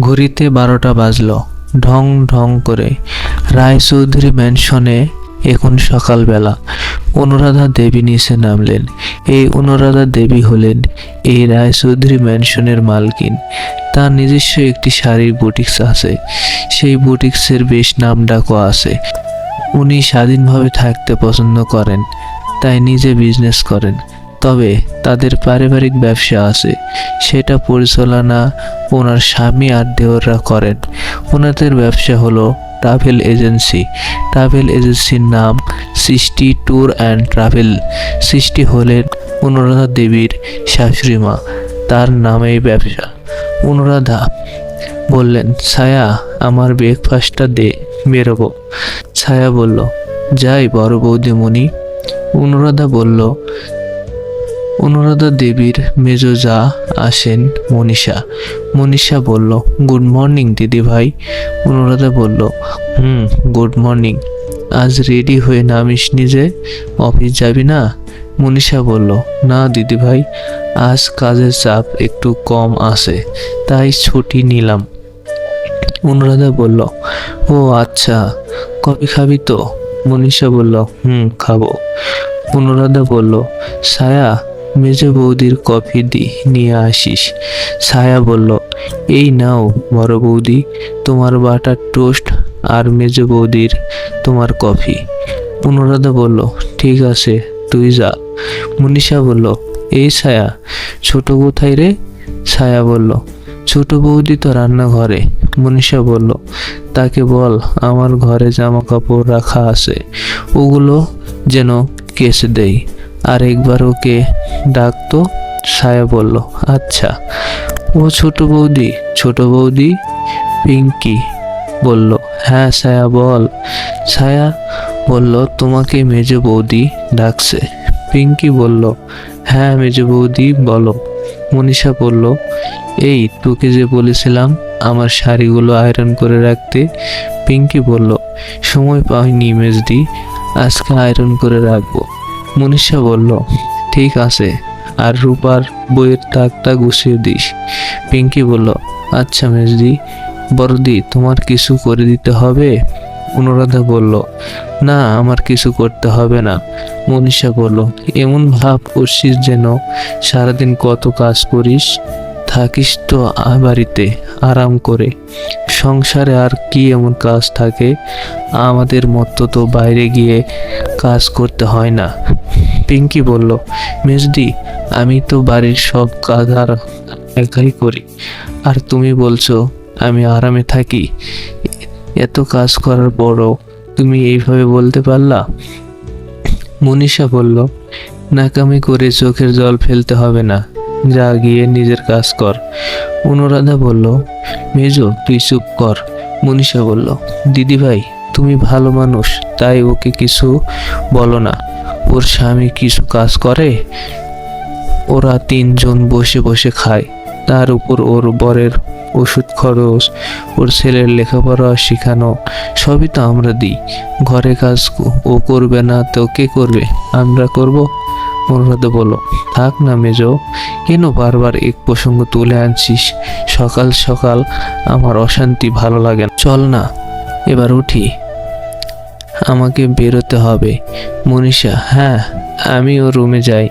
ঘড়িতে বারোটা বাজল। ঢং ঢং করে রায়চৌধুরী ম্যানশনে এখন সকালবেলা। অনুরাধা দেবী নিচে নামলেন। এই অনুরাধা দেবী হলেন এই রায়চৌধুরী ম্যানশনের মালকিন। তার নিজস্ব একটি শাড়ির বুটিক্স আছে। সেই বুটিক্সের বেশ নাম ডাকও আছে। উনি স্বাধীনভাবে থাকতে পছন্দ করেন, তাই নিজে বিজনেস করেন। তবে তাদের পারিবারিক ব্যবসা আছে। সেটা পরিচালনা ওনার স্বামী আর দেওররা করেন। ওনাদের ব্যবসা হলো ট্রাভেল এজেন্সি। ট্রাভেল এজেন্সির নাম সৃষ্টি ট্যুর অ্যান্ড ট্রাভেল। সৃষ্টি হলেন অনুরাধা দেবীর শাশুড়ি মা, তার নামেই ব্যবসা। অনুরাধা বললেন, ছায়া, আমার ব্রেকফাস্টটা দে, বেরোবো। ছায়া বলল, যাই বড় বৌদিমণি। অনুরাধা বলল অনুরাধা দেবীর মেজ যা আসেন মনীষা। মনীষা বলল, গুড মর্নিং দিদি ভাই অনুরাধা বলল, হুম, গুড মর্নিং। আজ রেডি হয়ে নামিস নিজে? অফিস যাবি না? মনীষা বলল, না দিদি ভাই আজ কাজের চাপ একটু কম আছে, তাই ছুটি নিলাম। অনুরাধা বলল, ও আচ্ছা কফি খাবি তো? মনীষা বলল, হুম, খাব। অনুরাধা বলল ছায়া মেজ বৌদির কফি দি, নিয়ে আসিস। ছায়া বলল, এই নাও বড় বৌদি, তোমার বাটার টোস্ট আর মেজ বৌদির তোমার কফি। অনুরাধা বলল, ঠিক আছে, তুই যা। মনীষা বলল, এই ছায়া, ছোট কোথায় রে? ছায়া বলল, ছোট বৌদি তো রান্নাঘরে। মনীষা বলল, তাকে বল, আমার ঘরে জামা কাপড় রাখা আছে। ওগুলো যেন কেসে দেই। আর একবার ওকে ডাকতো ছায়া বলল আচ্ছা। ও ছোট বৌদি। ছোট বৌদি? পিঙ্কি। বলল হ্যাঁ ছায়া বল। ছায়া বলল, তোমাকে মেজ বৌদি ডাকছে। পিঙ্কি বলল হ্যাঁ মেজ বৌদি, বলো। মনীষা বলল, এই, তোকে যে বলেছিলাম আমার শাড়িগুলো আয়রন করে রাখতে? পিঙ্কি বলল, সময় পাইনি মেজদি, আজকে আয়রন করে রাখব। মনীষা বলল, ঠিক আছে। আর রূপার বইয়ের তাকটা গুছিয়ে দিস। পিঙ্কি বলল আচ্ছা মেজদি, বড়দি, তোমার কিছু করে দিতে হবে? অনুরাধা বলল, না, আমার কিছু করতে হবে না। মনীষা বলল, এমন ভাব করছিস যেন সারাদিন কত কাজ করিস, থাকিস তো বাড়িতে, আরাম করে। সংসারে আর কি এমন কাজ থাকে? আমাদের মতো তো বাইরে গিয়ে কাজ করতে হয় না। পিঙ্কি বলল, মেজদি, আমি তো বাড়ির সব কাজ আর একাই করি। আর তুমি বলছো, আমি আরামে থাকি। এত কাজ করার পরও তুমি এইভাবে বলতে পারলা? মনীষা বলল, নাকামি করে চোখের জল ফেলতে হবে না, যা গিয়ে নিজের কাজ কর। অনুরাধা বলল, মেজো, তুই চুপ কর। মনীষা বলল দিদি ভাই তুমি ভালো মানুষ, তাই ওকে কিছু বলো না। ওর স্বামী কিছু কাজ করে, ওরা তিনজন বসে বসে খায়। তার উপর ওর বরের ওষুধ খরচ, ওর ছেলের লেখাপড়া শেখানো, সবই তো আমরা দিই। ঘরে কাজ ও করবে না তো কে করবে? আমরা করব? অনুরাধা বলো থাক না মেজ, কেন বারবার এক প্রসঙ্গ তুলে আনছিস? সকাল সকাল আমার অশান্তি ভালো লাগে না। চল না, এবার উঠি। আমাকে বেরোতে হবে। মনীষা হ্যাঁ আমি ও রুমে যাই।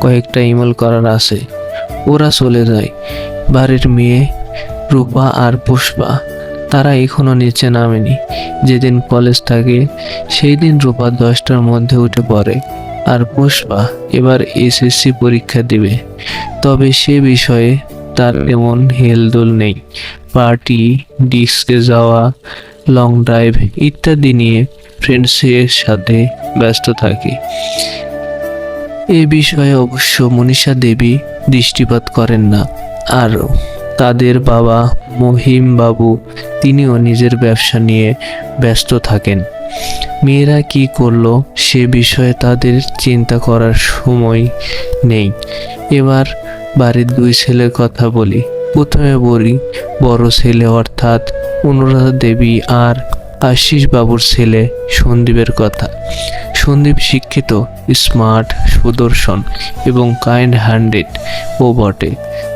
কয়েকটা ইমেল করার আছে। ওরা চলে যায়। বাড়ির মেয়ে, রূপা আর পুষ্পা। তারা এখনও নিচে নামেনি। যেদিন কলেজ থাকে সেই দিন রূপা দশটার মধ্যে উঠে পড়ে। আর পুষ্পা এবার এসএসসি পরীক্ষা দেবে। তবে সে বিষয়ে তার এমন হেলদোল নেই। পার্টি, ডিস্কে যাওয়া লং ড্রাইভ ইত্যাদি নিয়ে ফ্রেন্ডসের সাথে ব্যস্ত থাকি। এ বিষয়ে অবশ্য মনীষা দেবী দৃষ্টিপাত করেন না। আর তাদের বাবা মহিম বাবু, তিনিও নিজের ব্যবসা নিয়ে ব্যস্ত থাকেন। মেয়েরা কি করল সে বিষয়ে তাদের চিন্তা করার সময় নেই। এবার বাড়ির দুই ছেলের কথা বলি। প্রথমে বলি, বড় ছেলে অর্থাৎ অনুরাধা দেবী আর আশিস বাবুর ছেলে সন্দীপের কথা। সন্দীপ শিক্ষিত স্মার্ট সুদর্শন এবং কাইন্ড হ্যান্ডেড ও বটে।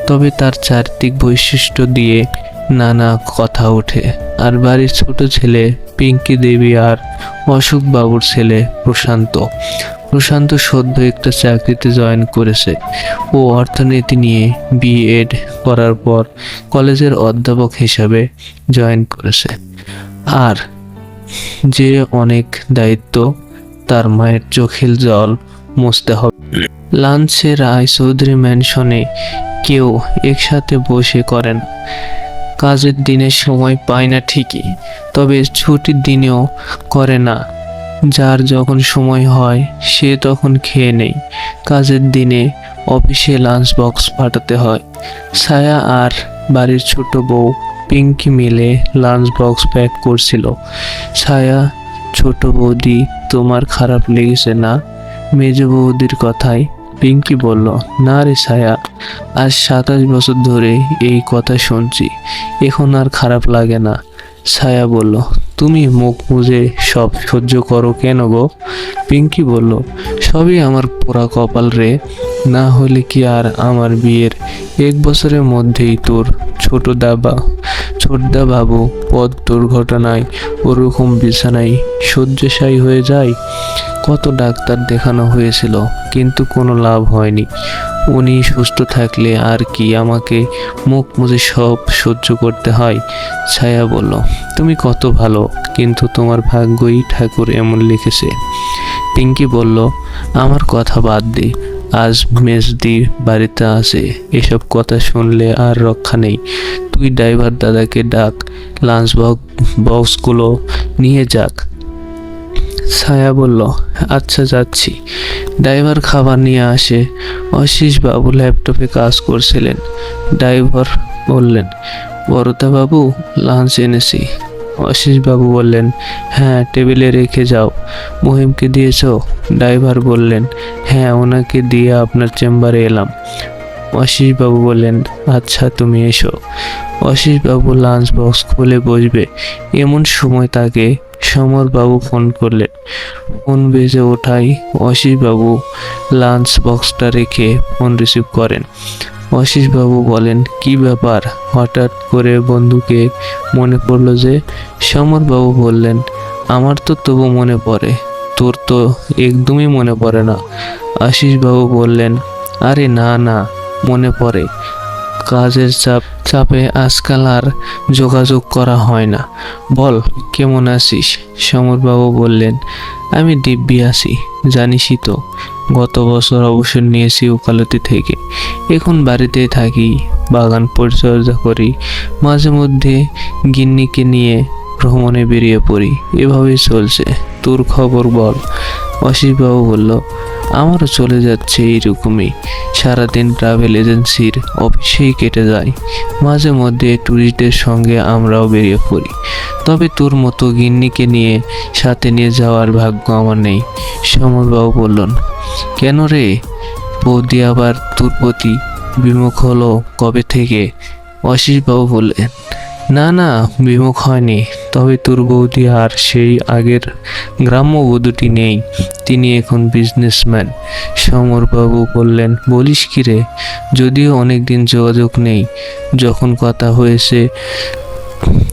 তবে তার চারিত্রিক বৈশিষ্ট্য দিয়ে নানা কথা ওঠে। আর বাড়ির ছোট ছেলে পিঙ্কি দেবী আর অশোক বাবুর ছেলে প্রশান্ত। প্রশান্ত সদ্য একটা চাকরিতে জয়েন করেছে ও অর্থনীতি নিয়ে বিএড করার পর কলেজের অধ্যাপক হিসাবে জয়েন করেছে। আর যে অনেক দায়িত্ব তার মায়ের চোখের জল মুছতে হবে। লাঞ্চে রায় চৌধুরী ম্যানশনে কেউ একসাথে বসে করেন। কাজের দিনের সময় পায় না ঠিকই, তবে ছুটির দিনেও করে না। যার যখন সময় হয়, সে তখন খেয়ে নেই। কাজের দিনে অফিসে লাঞ্চ বক্স পাঠাতে হয়। ছায়া আর বাড়ির ছোট বউ পিঙ্কি মিলে লাঞ্চ বক্স প্যাক করছিল। ছায়া, ছোট বৌদি, তোমার খারাপ লেগেছে না? মেজ বৌদির কথায় পিঙ্কি বলল, না রে ছায়া, আজ সাতাশ বছর ধরে এই কথা শুনছি। এখন আর খারাপ লাগে না। ছায়া বলল, তুমি মুখ বুঝে সব সহ্য করো কেন গো? পিঙ্কি বলল, সবই আমার পোড়া কপাল রে। না হলে কি আর আমার বিয়ের এক বছরের মধ্যেই তোর ছোট দাবা ছোটদা বাবু পথ দুর্ঘটনায় ওরকম বিছানায় শয্যাশায়ী হয়ে যায়? কত ডাক্তার দেখানো হয়েছিল, কিন্তু কোনো লাভ হয়নি। উনি সুস্থ থাকলে আর কি আমাকে মুখ মুজে সব সহ্য করতে হয়? ছায়া বলল, তুমি কত ভালো, কিন্তু তোমার ভাগ্যই ঠাকুর এমন লিখেছে। পিঙ্কি বলল, আমার কথা বাদ দে, আজ মেজদি বাড়িতে আসে এসব কথা শুনলে আর রক্ষা নেই। তুই ড্রাইভার দাদাকে ডাক, লাঞ্চ বক্সগুলো নিয়ে যাক। ছায়া বলল আচ্ছা যাচ্ছি। ড্রাইভার খাবার নিয়ে আসে। বাবু ল্যাপটপে কাজ করছিলেন। ড্রাইভার বললেন বাবু লাঞ্চ এনেছি। বাবু বললেন হ্যাঁ টেবিলে রেখে যাও। মহিমকে দিয়েছ? ড্রাইভার বললেন হ্যাঁ ওনাকে দিয়ে আপনার চেম্বারে এলাম। বাবু বললেন আচ্ছা তুমি এসো। বাবু লাঞ্চ বক্স খুলে বসবে। এমন সময় তাকে সমরবাবু ফোন করলেন। ফোন বেজে ওঠাই অশিসবাবু লাঞ্চ বক্সটা রেখে ফোন রিসিভ করেন। অশিসবাবু বলেন, কি ব্যাপার? হঠাৎ করে বন্ধুকে মনে পড়ল যে সমরবাবু বললেন, আমার তো তবু মনে পড়ে, তোর তো একদমই মনে পড়ে না। আশিসবাবু বললেন, আরে না না, মনে পড়ে। কাজের চাপ, চাপে আজকাল আর যোগাযোগ করা হয় না। বল, কেমন আছিস? সমরবাবু বললেন, আমি দিব্যি আছি, জানিসই তো। গত বছর অবসর নিয়েছি ওকালতি থেকে। এখন বাড়িতেই থাকি, বাগান পরিচর্যা করি, মাঝে মধ্যে গিন্নিকে নিয়ে ভ্রমণে বেরিয়ে পড়ি। এভাবেই চলছে। তোর খবর বল। অসিসবাবু বলল, আমারও চলে যাচ্ছে এইরকমই। সারাদিন ট্রাভেল এজেন্সির অফিসেই কেটে যায়। মাঝে মধ্যে ট্যুরিস্টদের সঙ্গে আমরাও বেরিয়ে পড়ি। তবে তোর মতো গিন্নিকে নিয়ে, সাথে নিয়ে যাওয়ার ভাগ্য আমার নেই। সমরবাবু বললেন, কেন রে? বৌদি আবার তোর প্রতি বিমুখ হলো কবে থেকে? অশিসবাবু বললেন না না, বিমুখ হয়নি। তবে তোর বৌদি আর সেই আগের গ্রাম্য বধূটি নেই। তিনি এখন বিজনেসম্যান সমরবাবু বললেন, বলিস কি রে? যদিও অনেক দিন যোগাযোগ নেই। যখন কথা হয়েছে,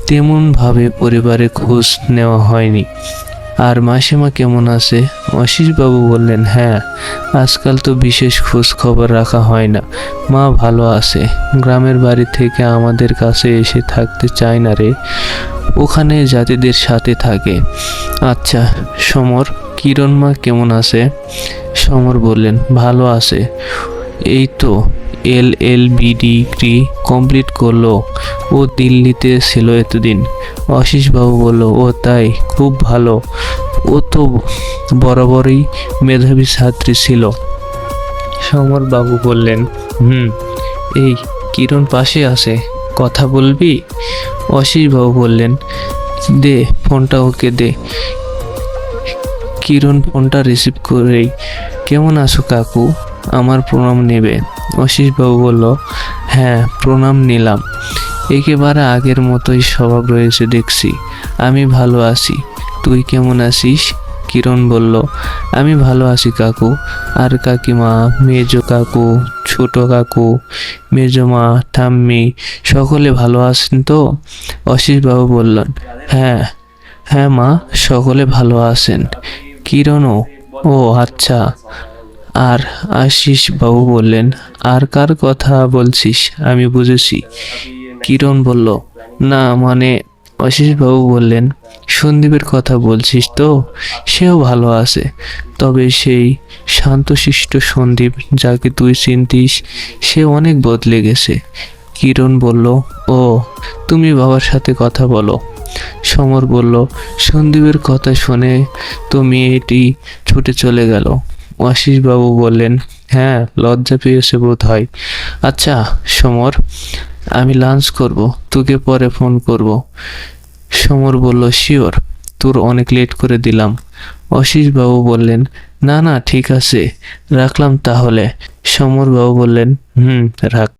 তেমনভাবে পরিবারে খোঁজ নেওয়া হয়নি। আর মাসিমা কেমন আছে? অশিসবাবু বললেন হ্যাঁ আজকাল তো বিশেষ খোঁজ খবর রাখা হয় না। মা ভালো আছে। গ্রামের বাড়ি থেকে আমাদের কাছে এসে থাকতে চায় না রে। ওখানে জাতিদের সাথে থাকে। আচ্ছা সমর, কিরণ মা কেমন আছে? সমর বললেন, ভালো আছে। এই তো L L B degree complete করল। ও দিল্লিতে ছিল এতদিন। অশিসবাবু বলল, ও তাই, খুব ভালো। ও তো বরাবরই মেধাবী ছাত্রী ছিল। সমরবাবু বললেন, হুম, এই কিরণ পাশে আছে, কথা বলবি? অশিসবাবু বললেন, দে, ফোনটা ওকে দে। কিরণ ফোনটা রিসিভ করেই, কেমন আছো কাকু? আমার প্রণাম নেবে। অশিসবাবু বলল হ্যাঁ প্রণাম নিলাম। একেবারে আগের মতোই স্বভাব রয়েছে দেখছি। আমি ভালো আছি। তুই কেমন আছিস? কিরণ বলল, আমি ভালো আছি কাকু। আর কাকিমা, মেজ কাকু, ছোট কাকু, মেজমা, ঠাম্মি, সকলে ভালো আছেন তো? অশিসবাবু বললেন হ্যাঁ হ্যাঁ মা, সকলে ভালো আছেন। কিরণও? ও আচ্ছা। আর আশিস বাবু বললেন, আর কার কথা বলছিস? আমি বুঝেছি। কিরণ বলল, না মানে বাবু বললেন, সন্দীপের কথা বলছিস তো? সেও ভালো আছে। তবে সেই শান্তশিষ্ট সন্দীপ যাকে তুই চিনতিস, সে অনেক বদলে গেছে। কিরণ বলল, ও, তুমি বাবার সাথে কথা বলো। সমর বলল, সন্দীপের কথা শুনে তো মেয়েটি ছুটে চলে গেল। বাবু বললেন হ্যাঁ লজ্জা পেয়েছে বোধ হয়। আচ্ছা সমর, আমি লাঞ্চ করব, তোকে পরে ফোন করব। সমর বলল শিওর তোর অনেক লেট করে দিলাম। বাবু বললেন, না না, ঠিক আছে, রাখলাম তাহলে। সমর বাবু বললেন, হুম, রাখ।